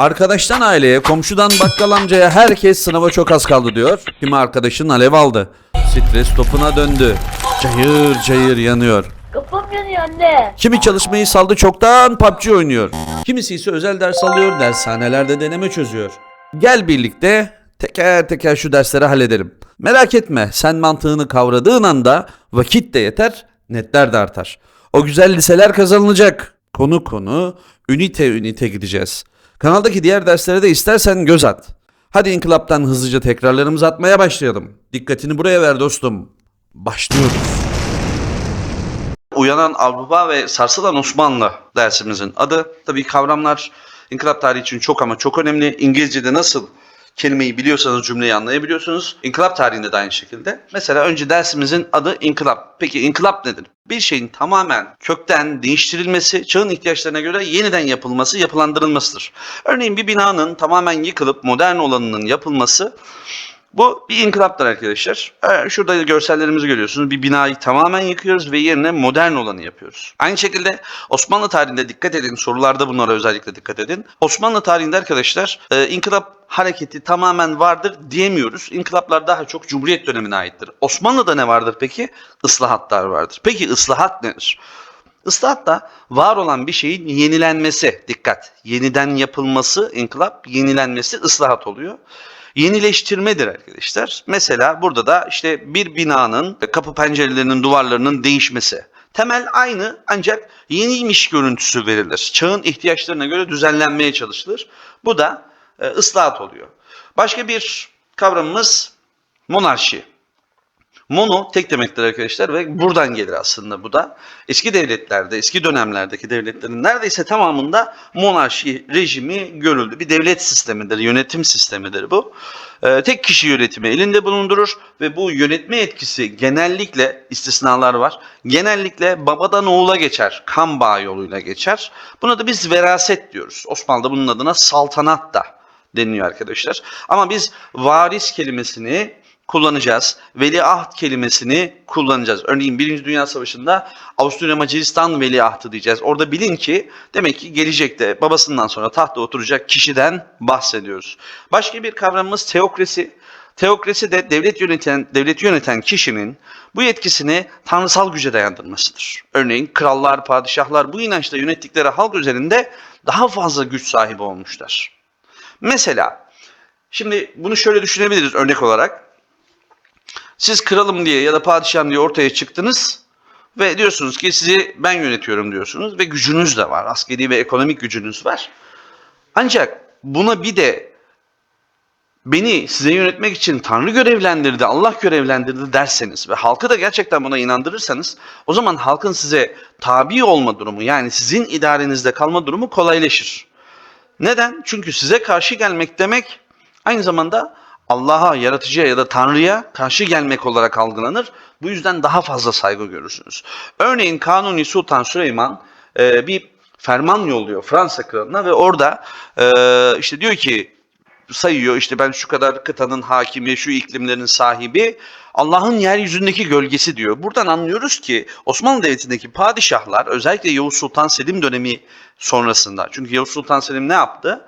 Arkadaştan aileye, komşudan bakkal amcaya herkes sınava çok az kaldı diyor. Kimi arkadaşın alev aldı. Stres topuna döndü. Cayır cayır yanıyor. Kafam yanıyor anne. Kimi çalışmayı saldı çoktan PUBG oynuyor. Kimisi ise özel ders alıyor, dershanelerde deneme çözüyor. Gel birlikte teker teker şu dersleri halledelim. Merak etme sen mantığını kavradığın anda vakit de yeter, netler de artar. O güzel liseler kazanılacak. Konu konu, ünite ünite gideceğiz. Kanaldaki diğer derslere de istersen göz at. Hadi inkılaptan hızlıca tekrarlarımızı atmaya başlayalım. Dikkatini buraya ver dostum. Başlıyoruz. Uyanan Avrupa ve sarsılan Osmanlı dersimizin adı. Tabii kavramlar inkılap tarihi için çok ama çok önemli. İngilizce'de nasıl kelimeyi biliyorsanız cümleyi anlayabiliyorsunuz. İnkılap tarihinde de aynı şekilde. Mesela önce dersimizin adı inkılap. Peki inkılap nedir? Bir şeyin tamamen kökten değiştirilmesi, çağın ihtiyaçlarına göre yeniden yapılması, yapılandırılmasıdır. Örneğin bir binanın tamamen yıkılıp modern olanının yapılması bu bir inkılaptır arkadaşlar. Ee, Şurada görsellerimizi görüyorsunuz. Bir binayı tamamen yıkıyoruz ve yerine modern olanı yapıyoruz. Aynı şekilde Osmanlı tarihinde dikkat edin. Sorularda bunlara özellikle dikkat edin. Osmanlı tarihinde arkadaşlar e, inkılap hareketi tamamen vardır diyemiyoruz. İnkılaplar daha çok Cumhuriyet dönemine aittir. Osmanlı'da ne vardır peki? Islahatlar vardır. Peki ıslahat nedir? Islahat da var olan bir şeyin yenilenmesi. Dikkat. Yeniden yapılması inkılap, yenilenmesi ıslahat oluyor yenileştirmedir arkadaşlar. Mesela burada da işte bir binanın kapı pencerelerinin duvarlarının değişmesi. Temel aynı ancak yeniymiş görüntüsü verilir. Çağın ihtiyaçlarına göre düzenlenmeye çalışılır. Bu da e, ıslahat oluyor. Başka bir kavramımız monarşi. Mono tek demektir arkadaşlar ve buradan gelir aslında bu da. Eski devletlerde, eski dönemlerdeki devletlerin neredeyse tamamında monarşi rejimi görüldü. Bir devlet sistemidir, yönetim sistemidir bu. Ee, tek kişi yönetimi elinde bulundurur ve bu yönetme etkisi genellikle istisnalar var. Genellikle babadan oğula geçer, kan bağı yoluyla geçer. Buna da biz veraset diyoruz. Osmanlı'da bunun adına saltanat da deniliyor arkadaşlar. Ama biz varis kelimesini kullanacağız. Veliaht kelimesini kullanacağız. Örneğin Birinci Dünya Savaşı'nda Avusturya Macaristan veliahtı diyeceğiz. Orada bilin ki demek ki gelecekte babasından sonra tahta oturacak kişiden bahsediyoruz. Başka bir kavramımız teokrasi. Teokrasi de devlet yöneten, devleti yöneten kişinin bu yetkisini tanrısal güce dayandırmasıdır. Örneğin krallar, padişahlar bu inançla yönettikleri halk üzerinde daha fazla güç sahibi olmuşlar. Mesela şimdi bunu şöyle düşünebiliriz örnek olarak. Siz kralım diye ya da padişahım diye ortaya çıktınız ve diyorsunuz ki sizi ben yönetiyorum diyorsunuz ve gücünüz de var. Askeri ve ekonomik gücünüz var. Ancak buna bir de beni size yönetmek için Tanrı görevlendirdi, Allah görevlendirdi derseniz ve halkı da gerçekten buna inandırırsanız o zaman halkın size tabi olma durumu yani sizin idarenizde kalma durumu kolaylaşır. Neden? Çünkü size karşı gelmek demek aynı zamanda Allah'a, yaratıcıya ya da Tanrı'ya karşı gelmek olarak algılanır. Bu yüzden daha fazla saygı görürsünüz. Örneğin Kanuni Sultan Süleyman e, bir ferman yolluyor Fransa kralına ve orada e, işte diyor ki sayıyor işte ben şu kadar kıtanın hakimi, şu iklimlerin sahibi, Allah'ın yeryüzündeki gölgesi diyor. Buradan anlıyoruz ki Osmanlı Devleti'ndeki padişahlar özellikle Yavuz Sultan Selim dönemi sonrasında. Çünkü Yavuz Sultan Selim ne yaptı?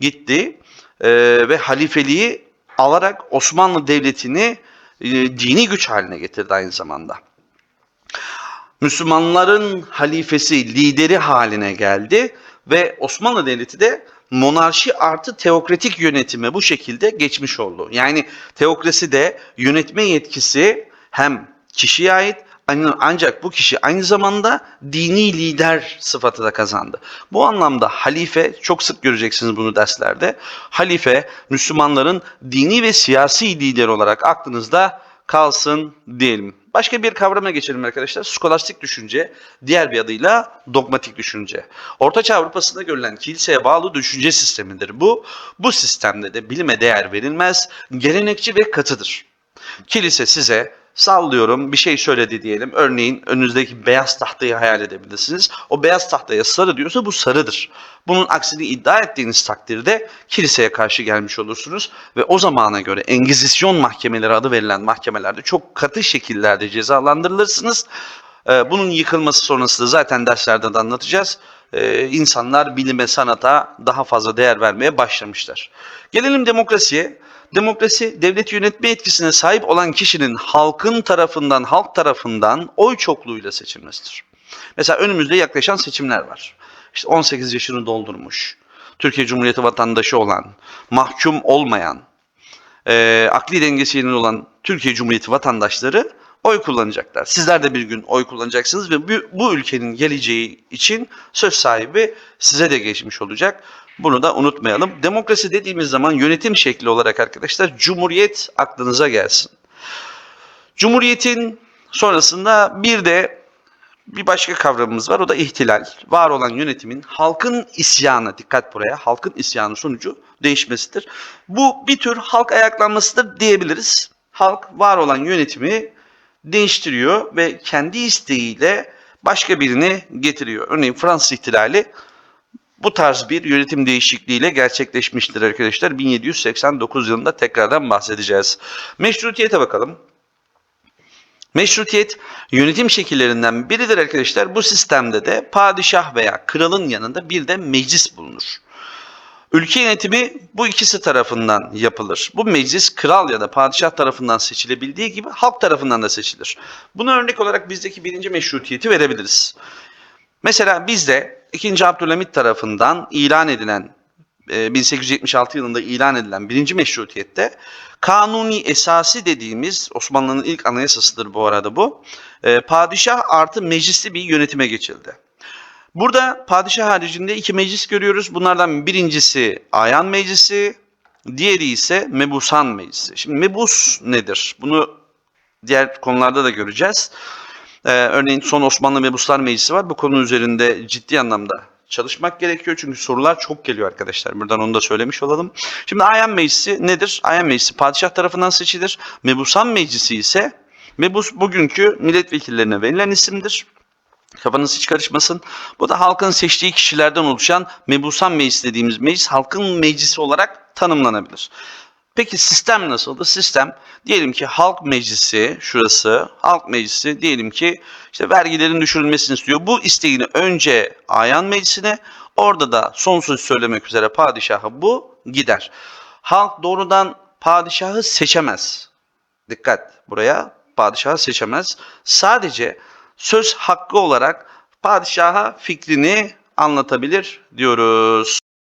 Gitti e, ve halifeliği alarak Osmanlı Devleti'ni e, dini güç haline getirdi aynı zamanda. Müslümanların halifesi, lideri haline geldi ve Osmanlı Devleti de monarşi artı teokratik yönetime bu şekilde geçmiş oldu. Yani teokrasi de yönetme yetkisi hem kişiye ait ancak bu kişi aynı zamanda dini lider sıfatı da kazandı. Bu anlamda halife, çok sık göreceksiniz bunu derslerde, halife Müslümanların dini ve siyasi lider olarak aklınızda kalsın diyelim. Başka bir kavrama geçelim arkadaşlar. Skolastik düşünce, diğer bir adıyla dogmatik düşünce. Ortaçağ Avrupa'sında görülen kiliseye bağlı düşünce sistemidir bu. Bu sistemde de bilime değer verilmez, gelenekçi ve katıdır. Kilise size sallıyorum bir şey söyledi diyelim. Örneğin önünüzdeki beyaz tahtayı hayal edebilirsiniz. O beyaz tahtaya sarı diyorsa bu sarıdır. Bunun aksini iddia ettiğiniz takdirde kiliseye karşı gelmiş olursunuz ve o zamana göre Engizisyon mahkemeleri adı verilen mahkemelerde çok katı şekillerde cezalandırılırsınız. Ee, Bunun yıkılması sonrası da zaten derslerde de anlatacağız. e, insanlar bilime, sanata daha fazla değer vermeye başlamışlar. Gelelim demokrasiye. Demokrasi, devleti yönetme etkisine sahip olan kişinin halkın tarafından, halk tarafından oy çokluğuyla seçilmesidir. Mesela önümüzde yaklaşan seçimler var. İşte 18 yaşını doldurmuş, Türkiye Cumhuriyeti vatandaşı olan, mahkum olmayan, e, akli dengesi yerinde olan Türkiye Cumhuriyeti vatandaşları oy kullanacaklar. Sizler de bir gün oy kullanacaksınız ve bu, bu ülkenin geleceği için söz sahibi size de geçmiş olacak. Bunu da unutmayalım. Demokrasi dediğimiz zaman yönetim şekli olarak arkadaşlar cumhuriyet aklınıza gelsin. Cumhuriyetin sonrasında bir de bir başka kavramımız var o da ihtilal. Var olan yönetimin halkın isyanı, dikkat buraya, halkın isyanı sonucu değişmesidir. Bu bir tür halk ayaklanmasıdır diyebiliriz. Halk var olan yönetimi değiştiriyor ve kendi isteğiyle başka birini getiriyor. Örneğin Fransız ihtilali bu tarz bir yönetim değişikliğiyle gerçekleşmiştir arkadaşlar. 1789 yılında tekrardan bahsedeceğiz. Meşrutiyete bakalım. Meşrutiyet yönetim şekillerinden biridir arkadaşlar. Bu sistemde de padişah veya kralın yanında bir de meclis bulunur. Ülke yönetimi bu ikisi tarafından yapılır. Bu meclis kral ya da padişah tarafından seçilebildiği gibi halk tarafından da seçilir. Buna örnek olarak bizdeki birinci meşrutiyeti verebiliriz. Mesela bizde 2. Abdülhamit tarafından ilan edilen e, 1876 yılında ilan edilen birinci meşrutiyette kanuni esası dediğimiz Osmanlı'nın ilk anayasasıdır bu arada bu. e, Padişah artı meclisli bir yönetime geçildi. Burada padişah haricinde iki meclis görüyoruz. Bunlardan birincisi Ayan Meclisi, diğeri ise Mebusan Meclisi. Şimdi mebus nedir? Bunu diğer konularda da göreceğiz. Ee, örneğin son Osmanlı Mebuslar Meclisi var. Bu konu üzerinde ciddi anlamda çalışmak gerekiyor. Çünkü sorular çok geliyor arkadaşlar. Buradan onu da söylemiş olalım. Şimdi Ayan Meclisi nedir? Ayan Meclisi padişah tarafından seçilir. Mebusan Meclisi ise Mebus bugünkü milletvekillerine verilen isimdir. Kafanız hiç karışmasın. Bu da halkın seçtiği kişilerden oluşan mebusan meclis dediğimiz meclis halkın meclisi olarak tanımlanabilir. Peki sistem nasıldı? Sistem diyelim ki halk meclisi şurası halk meclisi diyelim ki işte vergilerin düşürülmesini istiyor. Bu isteğini önce ayan meclisine orada da son söz söylemek üzere padişaha bu gider. Halk doğrudan padişahı seçemez. Dikkat buraya padişahı seçemez. Sadece söz hakkı olarak padişaha fikrini anlatabilir diyoruz.